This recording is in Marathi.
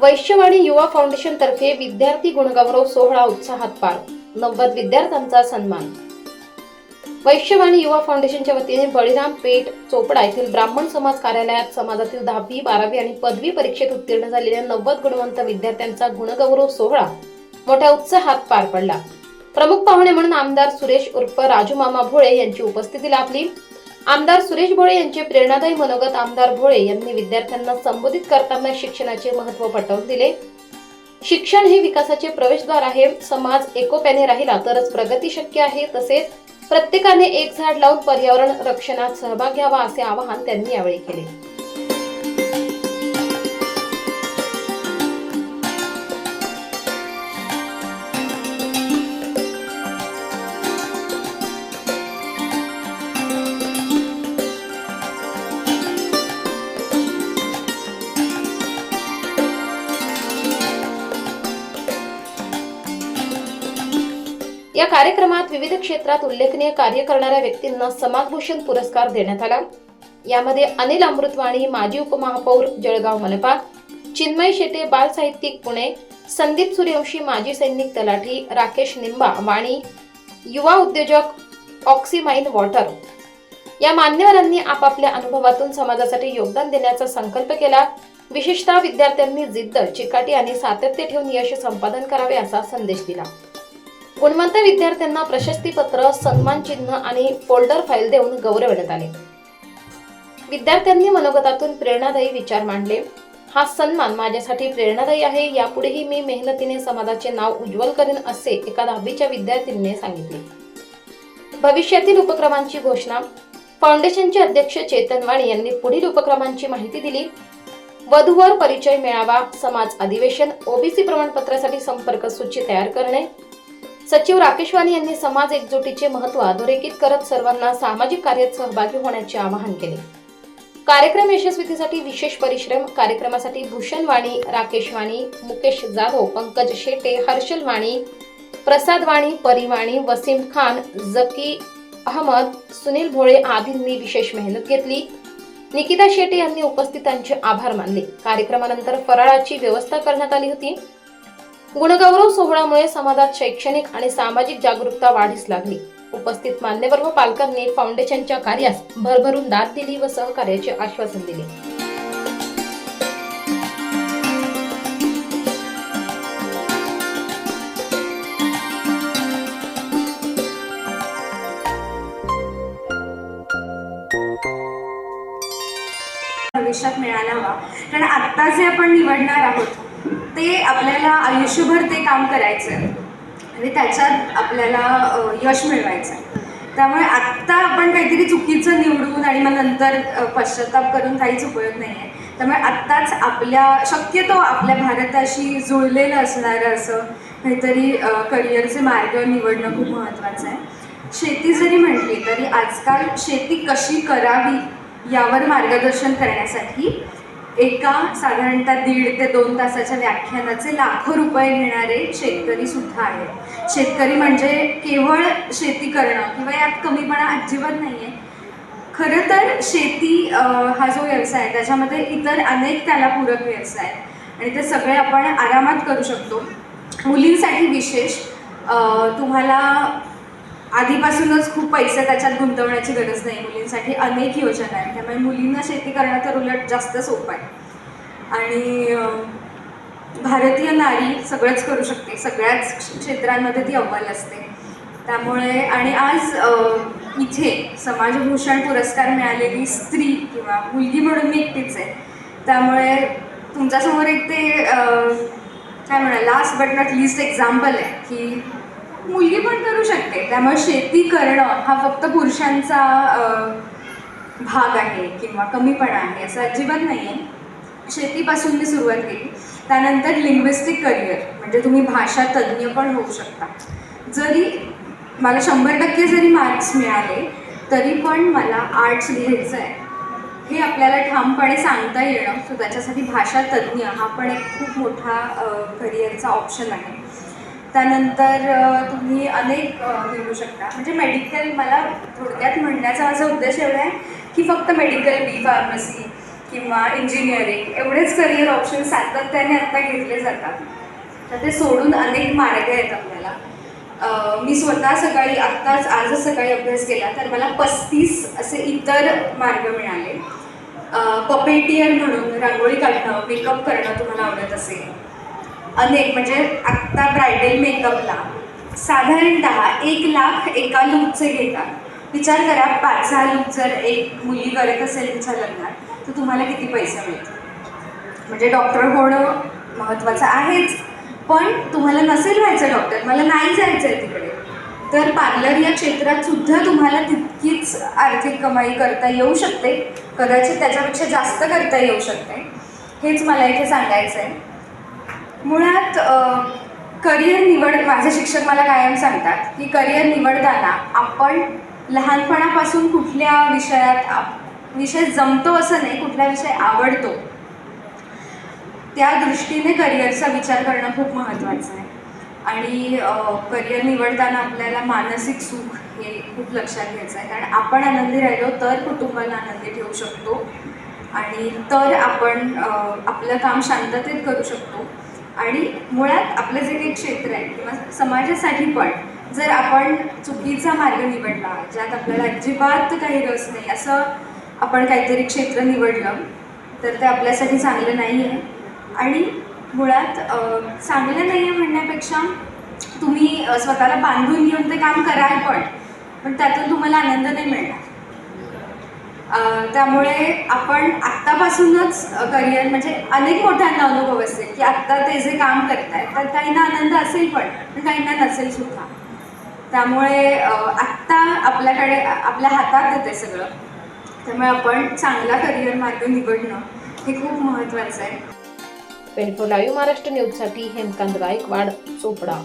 वैश्यवाणी युवा फाउंडेशन तर्फे विद्यार्थी गुणगौरव सोहळा उत्साहात पार. नव्वद विद्यार्थ्यांचा सन्मान. वैश्यवाणी युवा फाउंडेशनच्या वतीने बळीराम पेठ चोपडा येथील ब्राह्मण समाज कार्यालयात समाजातील दहावी बारावी आणि पदवी परीक्षेत उत्तीर्ण झालेल्या नव्वद गुणवंत विद्यार्थ्यांचा गुणगौरव सोहळा मोठ्या उत्साहात पार पडला. प्रमुख पाहुणे म्हणून आमदार सुरेश उर्फ राजू मामा भोळे यांची उपस्थिती लाभली. आमदार सुरेश भोळे यांचे प्रेरणादायी मनोगत आमदार भोळे यांनी विद्यार्थ्यांना संबोधित करताना शिक्षणाचे महत्त्व पटवून दिले. शिक्षण हे विकासाचे प्रवेशद्वार आहे. समाज एकोप्याने राहिला तरच प्रगती शक्य आहे. तसेच प्रत्येकाने एक झाड लावून पर्यावरण रक्षणात सहभाग घ्यावा असे आवाहन त्यांनी यावेळी केले. या कार्यक्रमात विविध क्षेत्रात उल्लेखनीय कार्य करणाऱ्या व्यक्तींना समाजभूषण पुरस्कार देण्यात आला. यामध्ये अनिल अमृतवाणी माजी उपमहापौर जळगाव मनपा चिन्मय शेटे बाल साहित्यिक पुणे संदीप सूर्यवंशी माजी सैनिक तलाठी राकेश निंबा वाणी युवा उद्योजक ऑक्सिमाइन वॉटर. या मान्यवरांनी आपापल्या अनुभवातून समाजासाठी योगदान देण्याचा संकल्प केला. विशेषतः विद्यार्थ्यांनी जिद्द चिकाटी आणि सातत्य ठेवून यश संपादन करावे असा संदेश दिला. गुणवंत विद्यार्थ्यांना प्रशस्तीपत्र सन्मान चिन्ह आणि फोल्डर फाईल देऊन गौरवण्यात आले. विद्यार्थ्यांनी मनोगतातून प्रेरणादायी विचार मांडले. हा सन्मान माझ्यासाठी प्रेरणादायी आहे यापुढेही मी मेहनतीने समाजाचे नाव उज्ज्वल करेन असे एका दहावीच्या विद्यार्थिनीने सांगितले. भविष्यातील उपक्रमांची घोषणा फाउंडेशनचे अध्यक्ष चेतन वाणी यांनी पुढील उपक्रमांची माहिती दिली. वधूवर परिचय मेळावा समाज अधिवेशन ओबीसी प्रमाणपत्रासाठी संपर्क सूची तयार करणे. सचिव राकेश वाणी यांनी समाज एकजुटीचे महत्त्व अधोरेखित करत सर्वांना सामाजिक कार्यात सहभागी होण्याचे आवाहन केले. कार्यक्रम यशस्वीतेसाठी विशेष परिश्रम कार्यक्रमासाठी भूषण वाणी राकेश वाणी मुकेश जाधव पंकज शेटे हर्षल वाणी प्रसाद वाणी परिवाणी वसीम खान जकी अहमद सुनील भोळे आदींनी विशेष मेहनत घेतली. निकिता शेटे यांनी उपस्थितांचे आभार मानले. कार्यक्रमानंतर फराळाची व्यवस्था करण्यात आली होती. गुणगौरव सोहळ्यामुळे समाजात शैक्षणिक आणि सामाजिक जागरूकता वाढीस लागली. उपस्थित मान्यवर व पालकांनी फाउंडेशनच्या कार्यास भरभरून दाद दिली व सहकार्याचे आश्वासन दिले. भविष्यात मिळायला हवा. कारण आत्ता जे आपण निवडणार आहोत ते आपल्याला आयुष्यभर ते काम करायचं आहे आणि त्याच्यात आपल्याला यश मिळवायचं. आहे त्यामुळे आत्ता आपण काहीतरी चुकीचं निवडून आणि मग नंतर पश्चाताप करून काहीच उपयोग नाही आहे त्यामुळे आत्ताच आपल्या शक्यतो आपल्या भारताशी जुळलेलं असणारं असं काहीतरी करिअरचे मार्ग निवडणं खूप महत्त्वाचं आहे. शेती जरी म्हटली तरी आजकाल शेती कशी करावी यावर मार्गदर्शन करण्यासाठी एका साधारणतः दीड ते दोन तासाच्या व्याख्यानाचे लाखो रुपये घेणारे शेतकरी सुद्धा आहेत. शेतकरी म्हणजे केवळ शेती करणं किंवा यात कमीपणा अजिबात नाही आहे खरं तर शेती हा जो व्यवसाय आहे त्याच्यामध्ये इतर अनेक त्याला पूरक व्यवसाय आहेत. आणि ते सगळे आपण आरामात करू शकतो. मुलींसाठी विशेष तुम्हाला आधीपासूनच खूप पैसे त्याच्यात गुंतवण्याची गरज नाही मुलींसाठी अनेक योजना आहेत. त्यामुळे मुलींना शेती करणं तर उलट जास्त सोपं आहे. आणि भारतीय नारी सगळंच करू शकते. सगळ्याच क्षेत्रांमध्ये ती अव्वल असते. त्यामुळे आणि आज इथे समाजभूषण पुरस्कार मिळालेली स्त्री किंवा मुलगी म्हणून मी एकटीच आहे. त्यामुळे तुमच्यासमोर एक ते काय म्हणा last but not least example आहे की मुलगी पण करू शकते. त्यामुळे शेती करणं हा फक्त पुरुषांचा भाग आहे किंवा कमीपणा आहे असं अजिबात नाही आहे शेतीपासून मी सुरुवात केली. त्यानंतर लिंग्विस्टिक करिअर म्हणजे तुम्ही भाषा तज्ज्ञ पण होऊ शकता. जरी मला शंभर टक्के जरी मार्क्स मिळाले तरी पण मला आर्ट्स लिहायचं आहे हे आपल्याला ठामपणे सांगता येणं सो त्याच्यासाठी भाषा तज्ज्ञ हा पण एक खूप मोठा करिअरचा ऑप्शन आहे. त्यानंतर तुम्ही अनेक घेऊ शकता. म्हणजे मेडिकल मला थोडक्यात म्हणण्याचा माझा उद्देश एवढा आहे की फक्त मेडिकल बी फार्मसी किंवा इंजिनिअरिंग एवढेच करिअर ऑप्शन सातत्याने आत्ता घेतले जातात. तर ते सोडून अनेक मार्ग आहेत आपल्याला. मी स्वतः सकाळी आत्ताच आजच सकाळी अभ्यास केला तर मला पस्तीस असे इतर मार्ग मिळाले. पपेटियर म्हणून रांगोळी काढणं मेकअप करणं तुम्हाला आवडत असेल. अनेक म्हणजे आत्ता ब्रायडल मेकअपला साधारणतः एक लाख एका लूकचे घेतात. विचार करा पाच सहा लूक जर एक मुलगी करत असेल तिच्या लग्नात तर तुम्हाला किती पैसे मिळतील? म्हणजे डॉक्टर होणं महत्त्वाचं आहेच पण तुम्हाला नसेल व्हायचं डॉक्टर मला नाही जायचं आहे तिकडे. तर पार्लर या क्षेत्रात सुद्धा तुम्हाला तितकीच आर्थिक कमाई करता येऊ शकते. कदाचित त्याच्यापेक्षा जास्त करता येऊ शकते. हेच मला इथे सांगायचं आहे मुळात करिअर निवड माझे शिक्षक मला कायम सांगतात की करिअर निवडताना आपण लहानपणापासून कुठल्या विषयात आप- विषय जमतो असं नाही कुठला विषय आवडतो त्या दृष्टीने करिअरचा विचार करणं खूप महत्त्वाचं आहे. आणि करिअर निवडताना आपल्याला मानसिक सुख हे खूप लक्षात घ्यायचं आहे. कारण आपण आनंदी राहिलो तर कुटुंबाला आनंदी ठेवू शकतो. आणि तर आपण आपलं काम शांततेत करू शकतो. आणि मुळात आपलं जे काही क्षेत्र आहे किंवा समाजासाठी पण जर आपण चुकीचा मार्ग निवडला ज्यात आपल्याला अजिबात काही रस नाही असं आपण काहीतरी क्षेत्र निवडलं तर ते आपल्यासाठी चांगलं नाही आहे. आणि मुळात चांगलं नाही आहे म्हणण्यापेक्षा तुम्ही स्वतःला बांधून घेऊन ते काम कराल पण पण त्यातून तुम्हाला आनंद नाही मिळणार. त्यामुळे आपण आत्तापासूनच करिअर म्हणजे अनेक मोठ्यांना अनुभव असेल की आत्ता ते जे काम करत आहेत तर काहींना आनंद असेल पण पण काहींना नसेल सुद्धा. त्यामुळे आत्ता आपल्याकडे आपल्या हातात येते सगळं. त्यामुळे आपण चांगला करिअर मार्ग निवडणं हे खूप महत्त्वाचं आहे. ट्वेंटी लाईव्ह महाराष्ट्र न्यूजसाठी हेमकांत गायकवाड चोपडा.